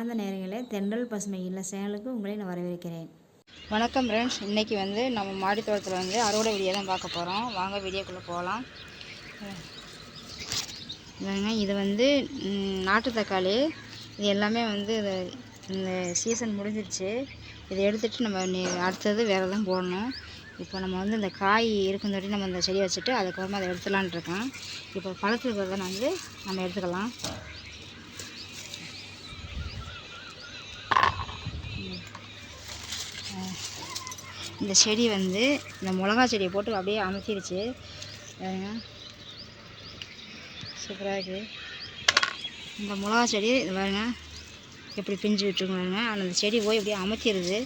அன்பார்ந்த நேரங்களில் தென்றல் பசுமை இல்ல சேனலுக்கு உங்களை நான் வரவேற்கிறேன். வணக்கம் ஃப்ரெண்ட்ஸ் இன்றைக்கி வந்து நம்ம மாடி தோட்டத்தில் வந்து அறுவடை வீடியோ தான் பார்க்க போகிறோம் வாங்க வீடியோக்குள்ளே போகலாம் இல்லைங்க இது வந்து நாட்டு தக்காளி. இது எல்லாமே வந்து இந்த சீசன் முடிஞ்சிருச்சு. இதை எடுத்துகிட்டு நம்ம அடுத்தது வேறு தான் போடணும். இப்போ நம்ம வந்து இந்த காய் இருக்கும் நம்ம இந்த செடியை வச்சுட்டு அதுக்கப்புறமா அதை எடுத்துலான் இருக்கோம். இப்போ நான் வந்து நம்ம எடுத்துக்கலாம். இந்த செடி வந்து இந்த மிளகா செடியை போட்டு அப்படியே அமுத்திடுச்சு சூப்பராக இருக்குது இந்த மிளகா செடி இது பாருங்க. எப்படி பிஞ்சு விட்டுருக்கோங்க ஆனால் அந்த செடி போய் அப்படியே அமுத்திடுது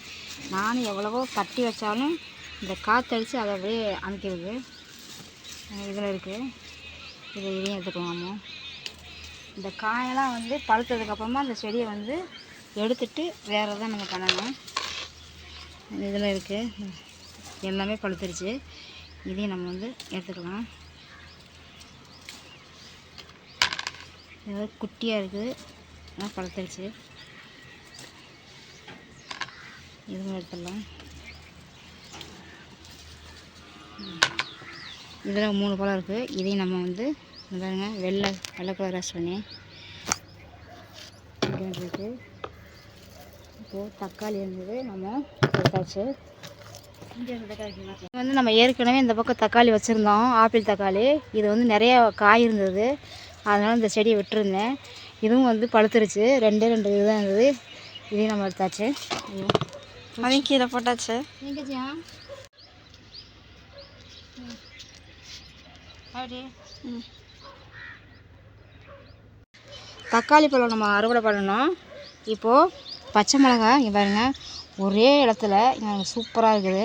நானும் எவ்வளவோ கட்டி வச்சாலும் இந்த காற்றடிச்சு அதை அப்படியே அமைக்கிறது இதில் இருக்குது இதை இதையும் எடுத்துக்கலாமோ இந்த காயெல்லாம் வந்து பழுத்ததுக்கப்புறமா அந்த செடியை வந்து எடுத்துட்டு வேறு தான் நம்ம பண்ணணும். இதில் இருக்குது எல்லாமே பழுத்துருச்சு. இதையும் நம்ம வந்து எடுத்துக்கலாம். ஏதாவது குட்டியாக இருக்குது ஆனால் பழுத்துருச்சு. இதுவும் எடுத்துடலாம். இதில் மூணு பழம் இருக்குது இதையும் நம்ம வந்து பாருங்க வெள்ளை வெள்ளை கலர் ரஸ் பண்ணி இருக்குது இப்போது தக்காளி இருந்தது நம்ம இது வந்து நம்ம ஏற்கனவே இந்த பக்கம் தக்காளி வச்சுருந்தோம். ஆப்பிள் தக்காளி. இது வந்து நிறைய காய் இருந்தது. அதனால் இந்த செடியை விட்டுருந்தேன். இதுவும் வந்து பழுத்துருச்சு. ரெண்டே ரெண்டு இதுதான் இருந்தது. இதையும் நம்ம எடுத்தாச்சு. அதையும் கீழே போட்டாச்சு தக்காளி பழம் நம்ம அறுவடை பண்ணணும். இப்போது பச்சை மிளகாய் இங்கே பாருங்க. ஒரே இடத்துல சூப்பராக இருக்குது.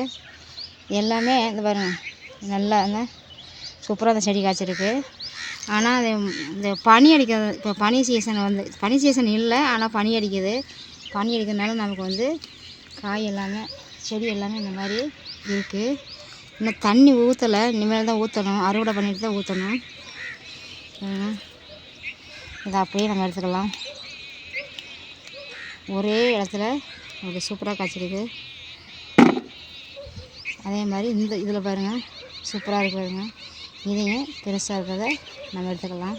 எல்லாமே இந்த பாருங்கள் நல்லா இந்த சூப்பராக அந்த செடி காய்ச்சிருக்கு. ஆனால் அது இந்த பனி அடிக்கிறது இப்போ பனி சீசன் வந்து பனி சீசன் இல்லை ஆனால் பனி அடிக்குது. பனி அடிக்கிறதுனால நமக்கு வந்து காய் எல்லாமே செடி எல்லாமே இந்த மாதிரி இருக்குது இன்னும் தண்ணி ஊற்றலை இனிமேல் தான் ஊற்றணும் அறுவடை பண்ணிட்டு தான் ஊற்றணும் இதை அப்படியே நம்ம எடுத்துக்கலாம். ஒரே இடத்துல உங்களுக்கு சூப்பராக காய்ச்சிருக்கு. அதே மாதிரி இந்த இதில் பாருங்கள் சூப்பராக இருக்கு பாருங்கள் இதையும் பெருசாக இருக்கிறத நம்ம எடுத்துக்கலாம்.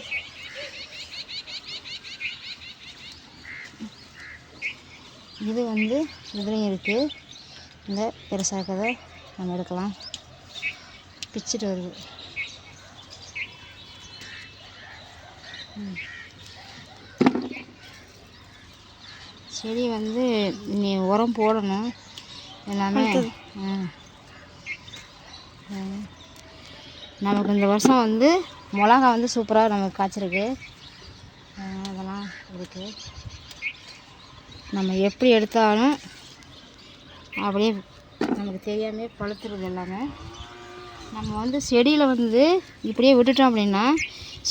இது வந்து இதுலேயும் இருக்குது இந்த பெருசாக இருக்கிறத நம்ம எடுக்கலாம். பிச்சுட்டு வருது. ம். செடி வந்து நீ உரம் போடணும். எல்லாமே. நமக்கு இந்த வருஷம் வந்து மிளகா வந்து சூப்பராக நமக்கு காய்ச்சிருக்கு. அதெல்லாம் இருக்குது நம்ம எப்படி எடுத்தாலும் அப்படியே நமக்கு தெரியாமே பழுத்துருது எல்லாமே. நம்ம வந்து செடியில் வந்து இப்படியே விட்டுட்டோம் அப்படின்னா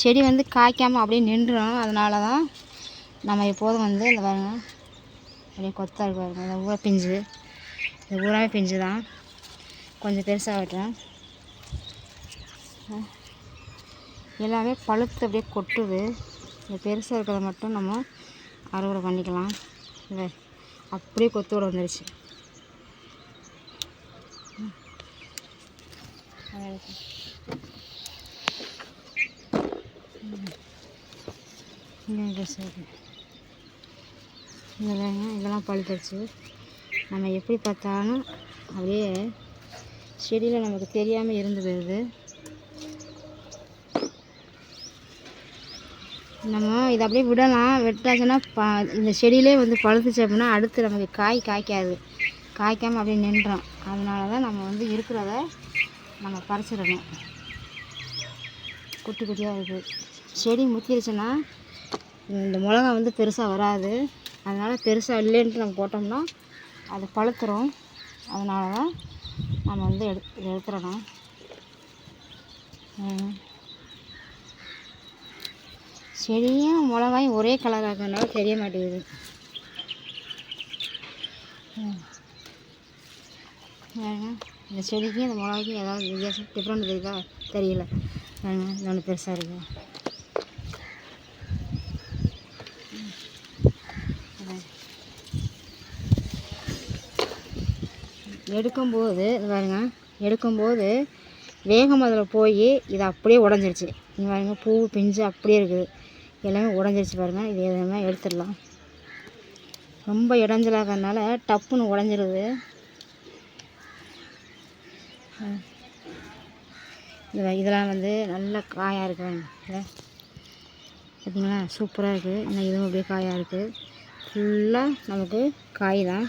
செடி வந்து காய்க்காமல் அப்படியே நின்றுடும் அதனால தான் நம்ம எப்போதும் வந்து இந்த பாருங்க அப்படியே கொத்தா இருக்கு பாருங்க. இந்த ஊற பிஞ்சு. இது ஊராவே பிஞ்சு தான் கொஞ்சம் பெருசாக விட்டுறேன் எல்லாமே பழுத்து அப்படியே கொட்டுது. இந்த பெருசாக இருக்கிறத மட்டும் நம்ம அறுவடை பண்ணிக்கலாம். இல்லை அப்படியே கொத்தோட வந்துருச்சு. ம். அதை எடுத்து. ம். இங்க பெருசா இருக்கு. இதெல்லாம் இதெல்லாம் பழுத்துருச்சு. நம்ம எப்படி பார்த்தாலும் அப்படியே செடியில் நமக்கு தெரியாமல் இருந்து போயிடுது நம்ம இதை அப்படியே விடலாம். விட்டாச்சுன்னா ப இந்த செடியிலே வந்து பழுத்துச்சு அப்படின்னா அடுத்து நமக்கு காய் காய்க்காது. காய்க்காமல் அப்படியே நின்றோம் அதனால தான் நம்ம வந்து இருக்கிறத நம்ம பறிச்சிடணும். குட்டி குட்டியாக இருக்குது செடி முத்திருச்சுன்னா இந்த மிளகா வந்து பெருசாக வராது. அதனால் பெருசாக இல்லைன்ட்டு நம்ம போட்டோம்னா அது பழுத்துரும். அதனால தான் நம்ம வந்து எடு இதை எடுத்துடணும். செடியும் மிளகாயும் ஒரே கலராக ஆகிறதுனால தெரிய மாட்டேங்குது. இந்த செடிக்கும் இந்த மிளகாய்க்கும் ஏதாவது வித்தியாசம் டிஃப்ரெண்ட் தெரியுதா தெரியல. இன்னொன்று ஒன்று பெருசாக இருக்குது ம். அதான். எடுக்கும்போது இது பாருங்க எடுக்கும்போது வேகம் அதில் போய் இது அப்படியே உடஞ்சிருச்சு. இது பாருங்க பூ பிஞ்சு அப்படியே இருக்குது. எல்லாமே உடஞ்சிருச்சு பாருங்கள் இது எதுவுமே எடுத்துடலாம். ரொம்ப இடைஞ்சலாகிறதுனால டப்புன்னு உடஞ்சிருது. இது இதெல்லாம் வந்து நல்ல காயாக இருக்குது பார்த்தீங்களா சூப்பராக இருக்குது இன்னும் இதுவும் அப்படியே காயாக இருக்குது ஃபுல்லாக நமக்கு காய் தான்.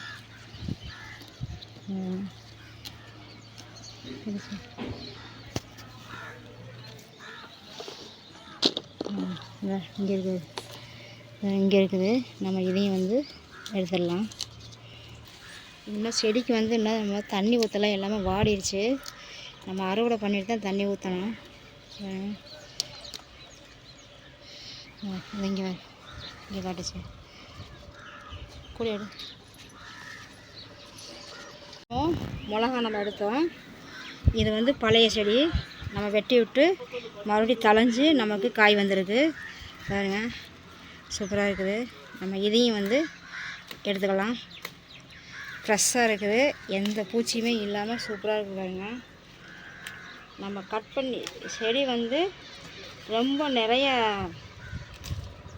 இங்கே இருக்குது. இங்கே இருக்குது நம்ம இதையும் வந்து எடுத்துடலாம். இன்னும் செடிக்கு வந்து என்ன நம்ம தண்ணி ஊற்றலாம் எல்லாமே வாடிடுச்சு. நம்ம அறுவடை பண்ணிட்டு தான் தண்ணி ஊற்றணும் இங்கே இங்கே காட்டுச்சு. கூட எடு. மிளகா நம்ம எடுத்தோம். இது வந்து பழைய செடி. நம்ம வெட்டி விட்டு மறுபடியும் தளைஞ்சு நமக்கு காய் வந்திருக்கு. பாருங்க. சூப்பராக இருக்குது. நம்ம இதையும் வந்து எடுத்துக்கலாம். ஃப்ரெஷ்ஷாக இருக்குது. எந்த பூச்சியுமே இல்லாமல் சூப்பராக இருக்குது பாருங்க. நம்ம கட் பண்ணி செடி வந்து ரொம்ப நிறைய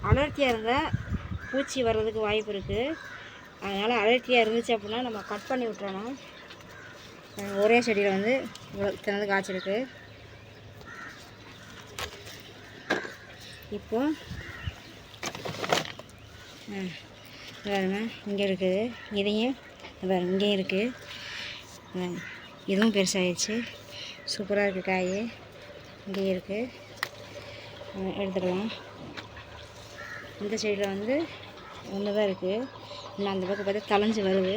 அடர்த்தியாக இருந்தால் பூச்சி வர்றதுக்கு வாய்ப்பு இருக்குது அதனால் அடர்த்தியாக இருந்துச்சு அப்படின்னா நம்ம கட் பண்ணி விட்டுறணும் ஒரே செடியில் வந்து இவ்வளோ இத்தனை காய்ச்சிருக்கு இப்போ ஆ, பாருங்க இங்கே இருக்குது இதையும் வேறு பாருங்க இங்கேயும் இருக்குது இதுவும் பெருசாகிடுச்சு சூப்பராக இருக்குது காய். இங்கேயும் இருக்குது எடுத்துக்கலாம். இந்த சைடில் வந்து ஒன்று தான் இருக்குது இன்னும் அந்த பக்கம் பார்த்தா தளைஞ்சு வருது.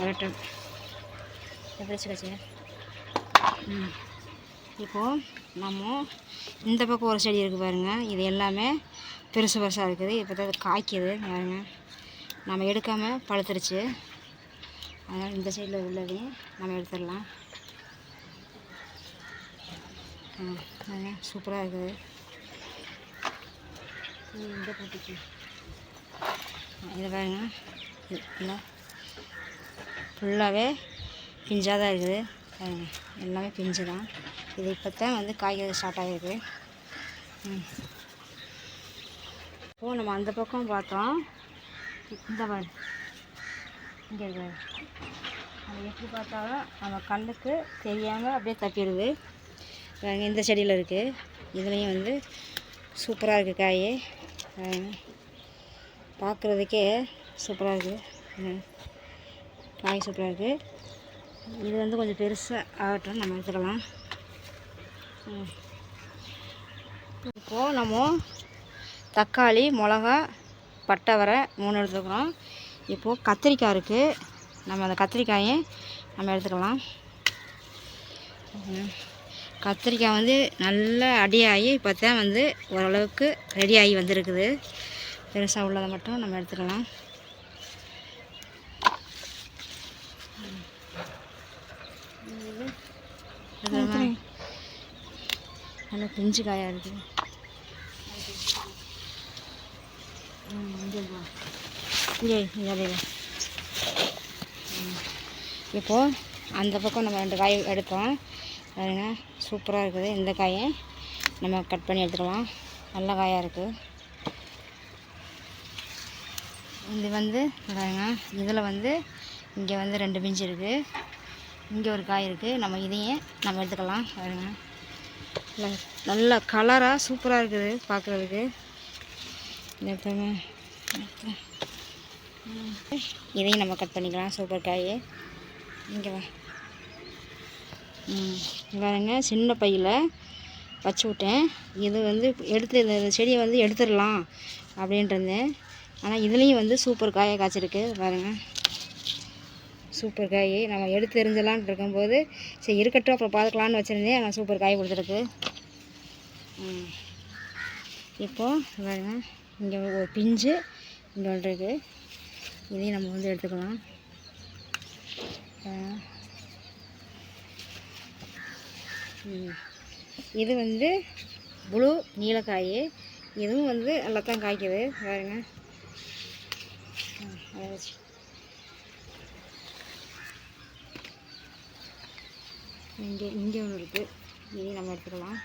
வரட்டும். எப்படி ம். இப்போது நம்ம இந்த பக்கம் ஒரு செடி இருக்குது பாருங்கள் இது எல்லாமே பெருசு பெருசாக இருக்குது. இப்போ தான் காய்க்குது. பாருங்கள் நம்ம எடுக்காமல் பழுத்துருச்சு. அதனால் இந்த சைடில் உள்ளதையும் நம்ம எடுத்துடலாம். ஆ சூப்பராக இருக்குது. இந்த போட்டுச்சு இது பாருங்க. இல்லை ஃபுல்லாகவே பிஞ்சாக தான் இருக்குது. பாருங்க. எல்லாமே பிஞ்சு தான் இது இப்போ தான் வந்து காய்கறி ஸ்டார்ட் ஆகிருக்கு ம். நம்ம அந்த பக்கம் பார்த்தோம். இந்த பாரு இங்கே இருக்கு. அது எப்படி பார்த்தாலும் நம்ம கண்ணுக்கு தெரியாமல் அப்படியே தப்பிடுது இந்த செடியில் இருக்குது இதுலேயும் வந்து சூப்பராக இருக்குது காய். பாருங்க. பார்க்குறதுக்கே சூப்பராக இருக்குது காய் சூப்பராக இருக்குது இது வந்து கொஞ்சம் பெருசாக ஆகட்டும் நம்ம எடுத்துக்கலாம். இப்போது நம்ம தக்காளி மிளகா பட்டை வரை மூணு எடுத்துக்கிறோம். இப்போது கத்திரிக்காய் இருக்குது நம்ம அந்த கத்திரிக்காயை நம்ம எடுத்துக்கலாம். கத்திரிக்காய் வந்து நல்லா அடியாகி இப்போ தான் வந்து ஓரளவுக்கு ரெடி ஆகி வந்திருக்குது. பெருசாக உள்ளதை மட்டும் நம்ம எடுத்துக்கலாம். நல்லா பிஞ்சு காயாக இருக்குது இங்கே. இங்கே. இப்போது அந்த பக்கம் நம்ம ரெண்டு காய் எடுத்தோம். பாருங்க சூப்பராக இருக்குது இந்த காயை. நம்ம கட் பண்ணி எடுத்துக்கலாம். நல்ல காயாக இருக்குது இது வந்து பாருங்க இதில் வந்து இங்கே வந்து ரெண்டு பிஞ்சு இருக்குது இங்கே ஒரு காய் இருக்குது நம்ம இதையும் நம்ம எடுத்துக்கலாம் பாருங்க. நல்ல- கலராக சூப்பராக இருக்குது பார்க்குறதுக்கு எப்பவுமே இதையும் நம்ம கட் பண்ணிக்கலாம் சூப்பர் காய். இங்கே வா. பாருங்க சின்ன பையில் வச்சு விட்டேன். இது வந்து எடுத்து இந்த இந்த செடியை வந்து எடுத்துடலாம் அப்படின்ட்டு இருந்தேன். ஆனால் இதுலேயும் வந்து சூப்பர் காயை காய்ச்சிருக்கு. பாருங்க. சூப்பர் காய் நம்ம எடுத்து எரிஞ்சலான்ட்டு இருக்கும்போது சரி இருக்கட்டும் அப்புறம் பார்த்துக்கலான்னு வச்சுருந்தேன். ஆனால் சூப்பர் காய் கொடுத்துருக்கு. இப்போது பாருங்கள் இங்கே ஒரு பிஞ்சு இங்கே ஒன்று இருக்குது இதையும் நம்ம வந்து எடுத்துக்கலாம். இது வந்து ப்ளூ நீலக்காய். இதுவும் வந்து நல்லா தான் காய்க்குது. பாருங்கள் இங்கே இங்கே ஒன்று இருக்குது இதையும் நம்ம எடுத்துக்கலாம்.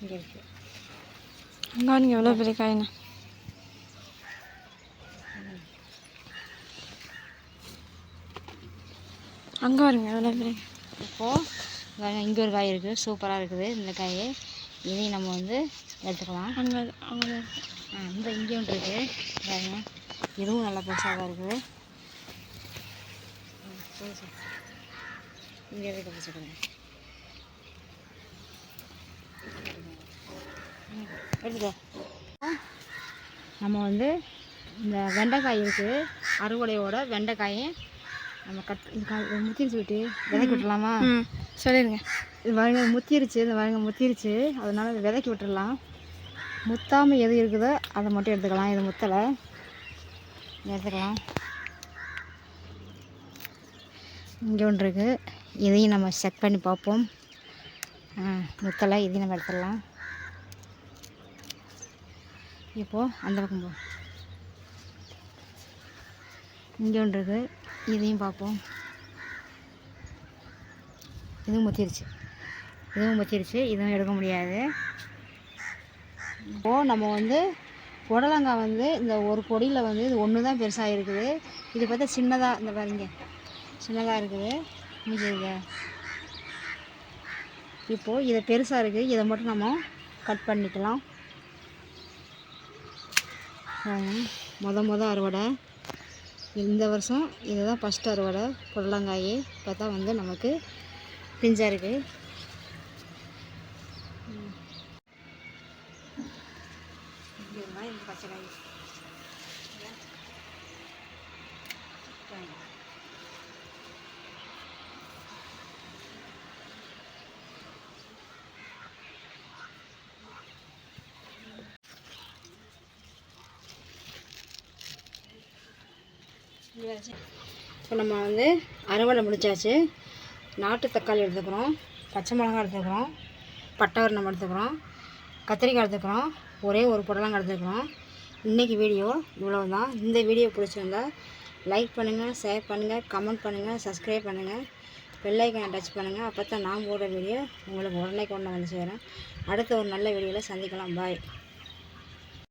இங்கே இருக்குது அங்கே பாருங்க எவ்வளோ பெரிய காயின்னு? அங்கே பாருங்க எவ்வளோ பெரிய? இப்போது இங்கே ஒரு காய் இருக்குது சூப்பராக இருக்குது இந்த காய். இதையும் நம்ம வந்து எடுத்துக்கலாம். அங்கே அங்கே. ஆ இந்த இங்கே ஒன்று இருக்குது பாருங்க. இதுவும் நல்லா பெருசாக தான் இருக்குது இங்கே இருக்க வச்சுக்கோங்க எடுத்துக்கோ. நம்ம வந்து இந்த வெண்டைக்காய் இருக்குது அறுவடையோட வெண்டைக்காயை நம்ம கட் முத்திரிச்சு விட்டு விதைக்கி விட்டுலாமா ம். சொல்லிடுங்க. இது பாருங்க முத்திருச்சு இந்த பாருங்க முத்திருச்சு. அதனால விதைக்கி விட்டுறலாம். முத்தாமல் எது இருக்குதோ அதை மட்டும் எடுத்துக்கலாம். இது முத்தலை. எடுத்துக்கலாம். இங்கே ஒன்று இருக்குது இதையும் நம்ம செக் பண்ணி பார்ப்போம். முத்தலை இதையும் நம்ம எடுத்துடலாம். இப்போது அந்த பக்கம் போ. இங்கே ஒன்று இருக்குது இதையும் பார்ப்போம். இதுவும் முத்திருச்சு. இதுவும் முத்திருச்சு. இதுவும் எடுக்க முடியாது. இப்போது நம்ம வந்து புடலங்காய் வந்து இந்த ஒரு கொடியில் வந்து இது ஒன்று தான் பெருசாக இருக்குது. இது பார்த்தா சின்னதாக இந்த பாருங்க. சின்னதாக இருக்குது. முடிஞ்சது இப்போது இதை பெருசாக இருக்குது இதை மட்டும் நம்ம கட் பண்ணிக்கலாம். முத முத அறுவடை. இந்த வருஷம் இதுதான் ஃபஸ்ட் அறுவடை. புடலங்காய் பார்த்தா வந்து நமக்கு பிஞ்சாக இருக்குது பச்சை காய் இப்போ நம்ம வந்து அறுவடை முடிச்சாச்சு. நாட்டு தக்காளி எடுத்துக்கிறோம். பச்சை மிளகா எடுத்துக்கிறோம். பட்டை எடுத்துக்கிறோம். கத்திரிக்காய் எடுத்துக்கிறோம். ஒரே ஒரு புடலங்காய் எடுத்துக்கிறோம். இன்றைக்கி வீடியோ இவ்வளோ தான் இந்த வீடியோ பிடிச்சிருந்தா லைக் பண்ணுங்கள் ஷேர் பண்ணுங்கள் கமெண்ட் பண்ணுங்கள் சப்ஸ்கிரைப் பண்ணுங்கள் பெல்லைக்கான டச் பண்ணுங்கள் அப்போ தான் நான் போடுற வீடியோ உங்களுக்கு உடனே கொண்டு வந்து சேரும். அடுத்த ஒரு நல்ல வீடியோவில் சந்திக்கலாம். பாய்